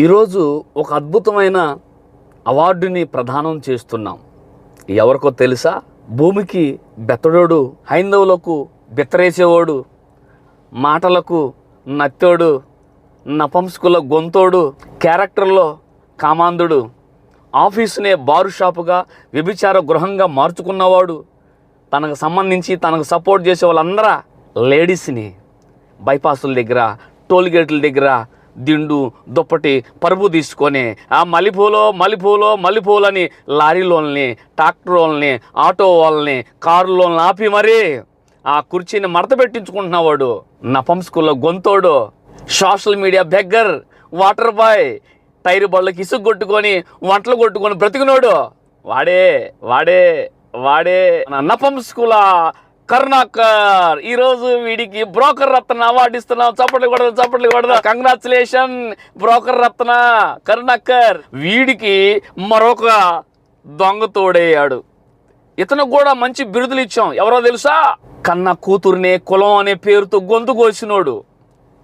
ఈరోజు ఒక అద్భుతమైన అవార్డుని ప్రదానం చేస్తున్నాం. ఎవరికో తెలుసా? భూమికి బెత్తడోడు హైందవులకు బెత్తరేసేవాడు మాటలకు నత్తోడు నపంసుకుల గొంతోడు క్యారెక్టర్లో కామాంధుడు ఆఫీసునే బారు షాపుగా వ్యభిచార గృహంగా మార్చుకున్నవాడు తనకు సంబంధించి తనకు సపోర్ట్ చేసే వాళ్ళందరా లేడీస్ని. బైపాసుల దగ్గర టోల్ గేట్ల దగ్గర దిండు దుప్పటి పరుపు తీసుకొని ఆ మలిపూలో మలిపూలో మల్లెపూలని లారీలోల్ని ట్రాక్టర్లని ఆటో వాళ్ళని కారులోని ఆపి మరీ ఆ కుర్చీని మడత పెట్టించుకుంటున్నవాడు నపంస్కుల్లో గొంతోడు. Social media beggar water boy tyre బళ్ళకి ఇసుగు కొట్టుకొని వంటలు కొట్టుకొని బ్రతికినోడు. వాడే వాడే వాడే. నపం నపంస్కుల కరుణాకర్ ఈ రోజు వీడికి బ్రోకర్ రత్న అవార్డు ఇస్తున్నాం. చప్పట్లు కొడదు చప్పట్లు కొడదు. Congratulation broker Ratna Karunakar. వీడికి మరొక దొంగ తోడయ్యాడు. ఇతను కూడా మంచి బిరుదులు ఇచ్చాం. ఎవరో తెలుసా? కన్న కూతుర్నే కులం అనే పేరుతో గొంతు కోసినోడు.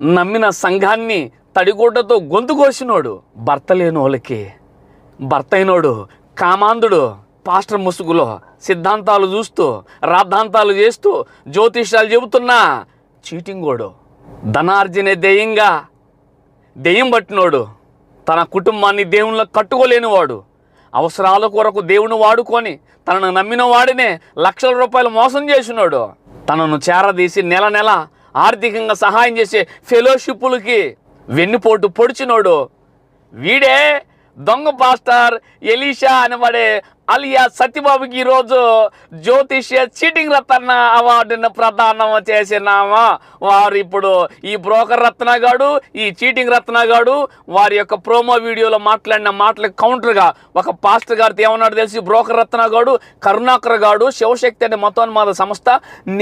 నమ్మిన సంఘాన్ని తడిగుడ్డతో గొంతు కోసినోడు. భర్త లేని వాళ్ళకి భర్త అయినోడు కామాంధుడు. పాస్టర్ ముసుగులో సిద్ధాంతాలు చూస్తూ రాద్ధాంతాలు చేస్తూ జ్యోతిష్యాలు చెబుతున్నా చీటింగోడు ధనార్జనే దెయ్యంగా దెయ్యం పట్టినోడు తన కుటుంబాన్ని దేవునిలో కట్టుకోలేనివాడు అవసరాల కొరకు దేవుని వాడుకొని తనను నమ్మిన వాడినే లక్షల రూపాయలు మోసం చేసినాడు తనను చేరదీసి నెల నెల ఆర్థికంగా సహాయం చేసే ఫెలోషిప్పులకి వెన్నుపోటు పొడిచినోడు. వీడే దొంగ పాస్టర్ ఎలీషా అనబడే అలియా సత్యబాబుకి ఈరోజు జ్యోతిష్య చీటింగ్ రత్న అవార్డును ప్రదానం చేసినామా? వారు ఇప్పుడు ఈ బ్రోకర్ రత్నగాడు ఈ చీటింగ్ రత్నగాడు వారి యొక్క ప్రోమో వీడియోలో మాట్లాడిన మాటలకు కౌంటర్గా ఒక పాస్టర్ గారితో ఏమన్నాడు తెలిసి? బ్రోకర్ రత్నగాడు కరుణాకర్ గాడు శివశక్తి అనే మతోన్మాద సంస్థ.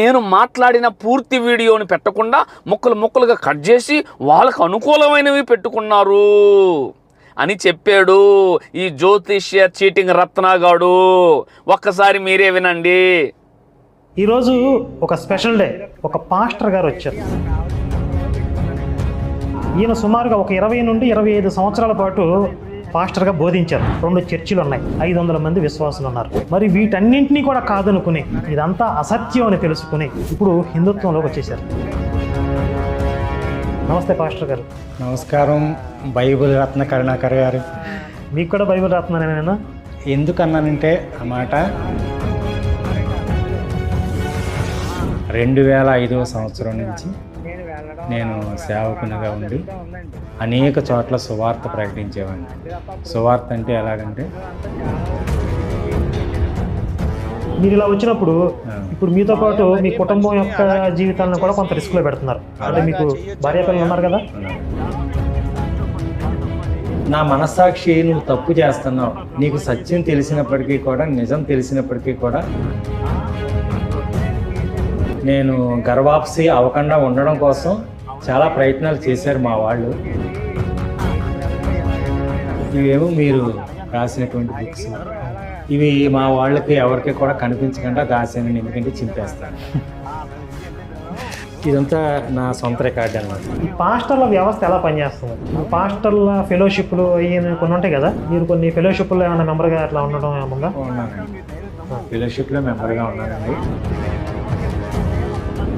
నేను మాట్లాడిన పూర్తి వీడియోని పెట్టకుండా ముక్కలు ముక్కలుగా కట్ చేసి వాళ్ళకు అనుకూలమైనవి పెట్టుకున్నారు. అని చెప్పాడు. ఈ జ్యోతిష్య చీటింగ్ రత్నగాడు. ఒక్కసారి మీరే వినండి. ఈరోజు ఒక స్పెషల్ డే. ఒక పాస్టర్ గారు వచ్చారు. ఈయన సుమారుగా ఒక ఇరవై నుండి ఇరవై ఐదు సంవత్సరాల పాటు పాస్టర్గా బోధించారు. రెండు చర్చిలు ఉన్నాయి. ఐదు వందల మంది విశ్వాసులు ఉన్నారు. మరి వీటన్నింటినీ కూడా కాదనుకుని ఇదంతా అసత్యం అని తెలుసుకుని ఇప్పుడు హిందుత్వంలోకి వచ్చేసారు నమస్తే పాస్టర్ గారు. నమస్కారం బైబిల్ రత్న కరుణాకర్ గారు. మీకు కూడా బైబిల్ నేను? ఎందుకన్నానంటే ఆ మాట రెండు వేల ఐదవ సంవత్సరం నుంచి నేను సేవకునిగా ఉండి అనేక చోట్ల సువార్త ప్రకటించేవాడిని. సువార్త అంటే ఎలాగంటే మీరు ఇలా వచ్చినప్పుడు ఇప్పుడు మీతో పాటు మీ కుటుంబం యొక్క జీవితాలను కూడా కొంత రిస్క్లో పెడుతున్నారు. అంటే మీకు భార్య పిల్లలు ఉన్నారు కదా. నా మనస్సాక్షి నువ్వు తప్పు చేస్తున్నావు. నీకు సత్యం తెలిసినప్పటికీ కూడా నిజం తెలిసినప్పటికీ కూడా నేను గర్వాప్సి అవ్వకుండా ఉండడం కోసం చాలా ప్రయత్నాలు చేశారు మా వాళ్ళు. ఇవేమో మీరు రాసినటువంటి బుక్స్ ఇవి మా వాళ్ళకి ఎవరికి కూడా కనిపించకుండా దాసాను ఎందుకంటే చింపేస్తాను. ఇదంతా నా సొంత రికార్డు అన్నమాట. ఈ పాస్టర్ల వ్యవస్థ ఎలా పనిచేస్తుంది? పాస్టర్ల ఫెలోషిప్లు అయ్యి కొన్ని ఉంటాయి కదా? మీరు కొన్ని ఫెలోషిప్లో ఏమైనా మెంబర్గా అట్లా ఉండడం ఉన్నానండి. ఫెలోషిప్లో మెంబర్గా ఉన్నానండి.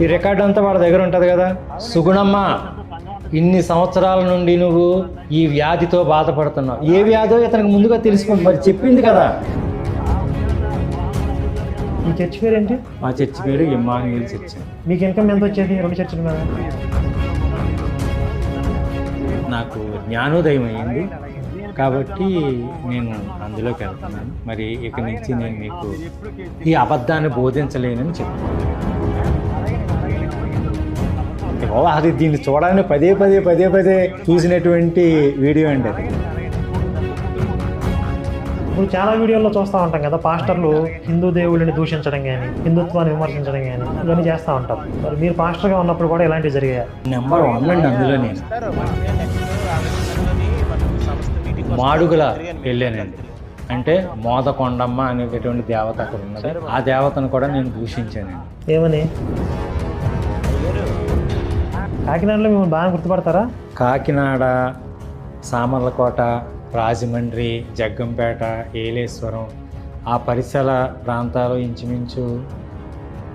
ఈ రికార్డ్ అంతా వాళ్ళ దగ్గర ఉంటుంది కదా? సుగుణమ్మ ఇన్ని సంవత్సరాల నుండి నువ్వు ఈ వ్యాధితో బాధపడుతున్నావు. ఏ వ్యాధో ఇతనికి ముందుగా తెలిసిపోయింది మరి చెప్పింది కదా? ఈ చర్చ్ పేరు ఏంటి మా చర్చి పేరు ఇమ్మానుయేల్ చర్చ్ మీకు ఇన్కమ్ ఎంత వచ్చేది? రెండు చర్చిల మీద నాకు జ్ఞానోదయం అయింది కాబట్టి నేను అందులోకి వెళ్తున్నాను. మరి ఇక నుంచి నేను మీకు ఈ అబద్ధాన్ని బోధించలేనని చెప్తాను ఓ, అది దీన్ని చూడాలని పదే పదే పదే పదే చూసినటువంటి వీడియో అండి అది. ఇప్పుడు చాలా వీడియోల్లో చూస్తూ ఉంటాం కదా పాస్టర్లు హిందూ దేవుళ్ళని దూషించడం కానీ హిందుత్వాన్ని విమర్శించడం కానీ ఇవన్నీ చేస్తూ ఉంటారు మరి మీరు పాస్టర్గా ఉన్నప్పుడు కూడా ఇలాంటివి జరిగాయి? నెంబర్ వన్ అండి అందులో నేను. మాడుగుల వెళ్ళానండి అంటే మోదకొండమ్మ అనేటటువంటి దేవత అక్కడ ఉన్నది. ఆ దేవతను కూడా నేను దూషించానండి ఏమని? కాకినాడలో మిమ్మల్ని బాగా గుర్తుపడతారా? కాకినాడ సామర్లకోట రాజమండ్రి జగ్గంపేట ఏలేశ్వరం ఆ పరిసర ప్రాంతాలు ఇంచుమించు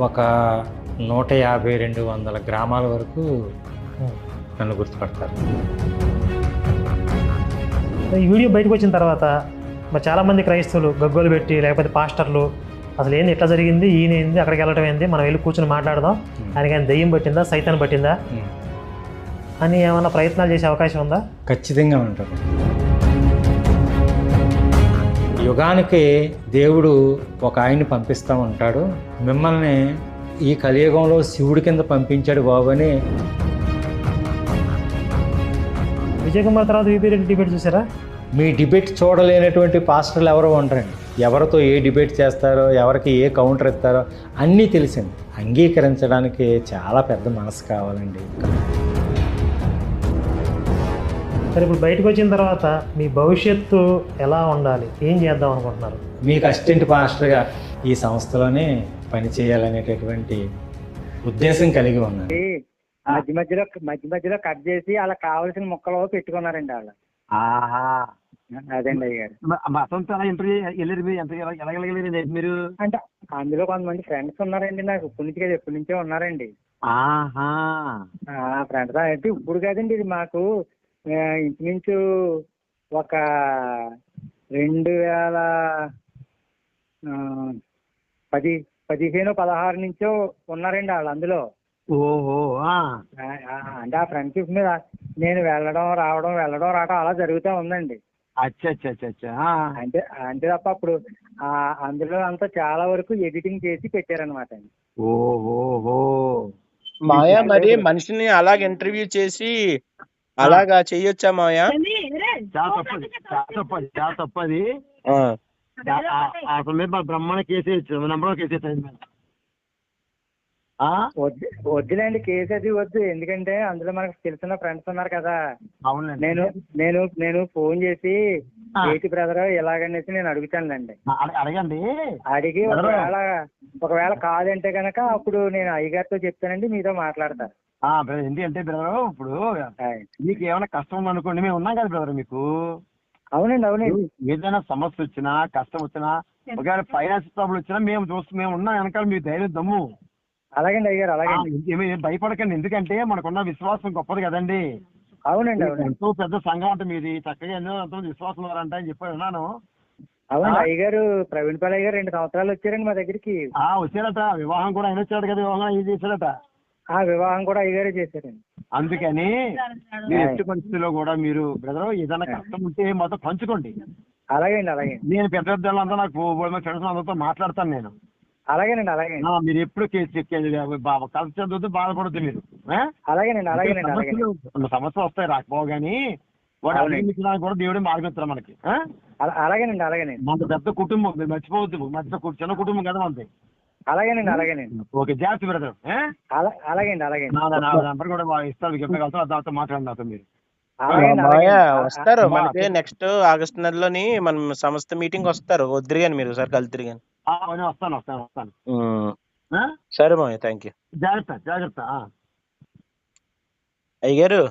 ఒక నూట యాభై రెండు వందల గ్రామాల వరకు నన్ను గుర్తుపడతారు. ఈ వీడియో బయటకు వచ్చిన తర్వాత మరి చాలామంది క్రైస్తవులు గగ్గోలు పెట్టి లేకపోతే పాస్టర్లు అసలు ఏంది ఎట్లా జరిగింది ఈయన ఏంది అక్కడికి వెళ్ళటం ఏంది మనం వెళ్ళి కూర్చొని మాట్లాడదాం. ఆయనకి ఆయన దెయ్యం పట్టిందా సైతాన్ పట్టిందా. అని ఏమైనా ప్రయత్నాలు చేసే అవకాశం ఉందా? ఖచ్చితంగా ఉంటుంది. యుగానికి దేవుడు ఒక ఆయన్ని పంపిస్తూ ఉంటాడు. మిమ్మల్ని ఈ కలియుగంలో శివుడి కింద పంపించాడు బాబు అని. విజయ్ కుమార్ తర్వాత వీపీ డిబేట్ చూసారా? మీ డిబేట్ చూడలేనటువంటి పాస్టర్లు ఎవరో ఉండరండి. ఎవరితో ఏ డిబేట్ చేస్తారో ఎవరికి ఏ కౌంటర్ ఇస్తారో అన్నీ తెలిసింది. అంగీకరించడానికి చాలా పెద్ద మనసు కావాలండి. సరే ఇప్పుడు బయటకు వచ్చిన తర్వాత మీ భవిష్యత్తు ఎలా ఉండాలి? ఏం చేద్దాం అనుకుంటున్నారు? మీకు అసిస్టెంట్ పాస్టర్గా ఈ సంస్థలోనే పని చేయాలనేటటువంటి ఉద్దేశం కలిగి ఉన్నాను. మధ్య మధ్యలో మధ్య మధ్యలో కట్ చేసి అలా కావాల్సిన ముక్కలు పెట్టుకున్నారండి వాళ్ళు ఆహా! అదండి అయ్యారు అసలు అలా వెళ్ళారు మీరు. ఎంత ఎలా ఎలా వెళ్ళగలిగారు మీరు? అంటే అందులో కొంతమంది ఫ్రెండ్స్ ఉన్నారండి నాకు. ఇప్పటి నుంచి కదా ఎప్పటి నుంచో ఉన్నారండి. ఆహా! ఆ ఫ్రెండ్స్ అంటే ఇప్పుడు కాదండి ఇది మాకు ఇంచుమించు ఒక రెండు వేల పది పదిహేను పదహారు నుంచో ఉన్నారండి వాళ్ళు అందులో. ఓహో ఆ. ఆ, ఆ, అంటే ఆ ఫ్రెండ్షిప్ మీద నేను వెళ్ళడం రావడం వెళ్ళడం రావడం అలా జరుగుతూ ఉందండి. అచ్చా అచ్చా అచ్చా అచ్చా ఆ. అంటే అంతే తప్ప అప్పుడు ఆ అందులో అంతా చాలా వరకు ఎడిటింగ్ చేసి పెట్టారనమాట ఓహోహో. మాయా మరి మనిషిని అలాగ ఇంటర్వ్యూ చేసి అలాగా చెయ్యొచ్చా మాయా చాలా తప్పది చాలా తప్పది. ఆ, బ్రహ్మణ వద్దులేండి కేసు అది వద్దు. ఎందుకంటే అందులో మనకు తెలిసిన ఫ్రెండ్స్ ఉన్నారు కదా. అవునండి నేను నేను నేను ఫోన్ చేసి. ఏంటి బ్రదర్ ఎలాగనేసి నేను అడుగుతానులేండి. అడ- అడగండి. అడిగి. ఒకవేళ ఒకవేళ కాదంటే గనక అప్పుడు నేను అయ్యగారితో చెప్తానండి మీతో మాట్లాడతాను ఎందుకంటే బ్రదర్ ఇప్పుడు. మీకు ఏమైనా కష్టం ఉందనుకోండి మేము ఉన్నాం కదా బ్రదర్ మీకు. అవునండి అవునండి. ఏదైనా సమస్య వచ్చినా కష్టం వచ్చినా ఒకవేళ ఫైనాన్స్ ప్రాబ్లం వచ్చినా మేము చూస్తూ మేము ఉన్నాం వెనకాల మీ ధైర్యం దమ్ము. అలాగండి అయ్యారు ఏమీ భయపడకండి ఎందుకంటే మనకున్న విశ్వాసం గొప్పది కదండి. అవునండి ఎంతో పెద్ద సంఘం అంటే మీది చక్కగా ఎన్నో ఎంతో మంది విశ్వాసం ఉన్నారంట అని చెప్పి విన్నాను. అవునండి ఆ. అయ్యగారు ప్రవీణ్ పాల్ అయ్యగారు రెండు సంవత్సరాలు వచ్చారండి మా దగ్గరికి. ఆ వచ్చాడట వివాహం కూడా ఆయన వచ్చాడు కదా వివాహం ఇది చేశాడట. ఆ వివాహం కూడా అయ్యగారే చేశారండి. అందుకని మీరు ఎట్టి పరిస్థితిలో కూడా మీరు బ్రదర్ ఏదైనా కష్టం ఉంటే మాతో పంచుకోండి. అలాగేండి అలాగేండి నేను పెద్ద పెద్ద వాళ్ళంతా నాకు ఫ్రెండ్స్ అందరితో మాట్లాడతాను నేను. అలాగేనండి ఆ, మీరు ఎప్పుడు కలిసి చదువుతూ బాధపడద్దు మీరు? అలాగేనండి అలాగేనండి అలాగేనండి. సమస్యలు వస్తాయి రాకపోవు కానీ వాడు అవునండి. అడిగించడానికి కూడా దేవుడే మార్గం మనకి. అలాగేనండి అలాగేనండి. మన పెద్ద కుటుంబం మీరు మర్చిపోవద్దు. మధ్య కు- చిన్న కుటుంబం కదా మనది. అలాగేనండి అలాగేనండి ఓకే జాగ్రత్త బ్రదర్ అలా అలాగేండి అలాగేండి నా నంబర్ కూడా ఇస్తాను మీకు ఎప్పుడు కలిసి దాంతో మాట్లాడండి నాతో మీరు. వస్తారు. మనకి నెక్స్ట్ ఆగస్ట్ నెలలోని మనం సంస్థ మీటింగ్ వస్తారు వద్దురు కానీ మీరు కానీ ఆ, అవును, వస్తాను వస్తాను వస్తాను? సరే మాయా థ్యాంక్ యూ జాగ్రత్త జాగ్రత్త ఆ. అయ్యగారు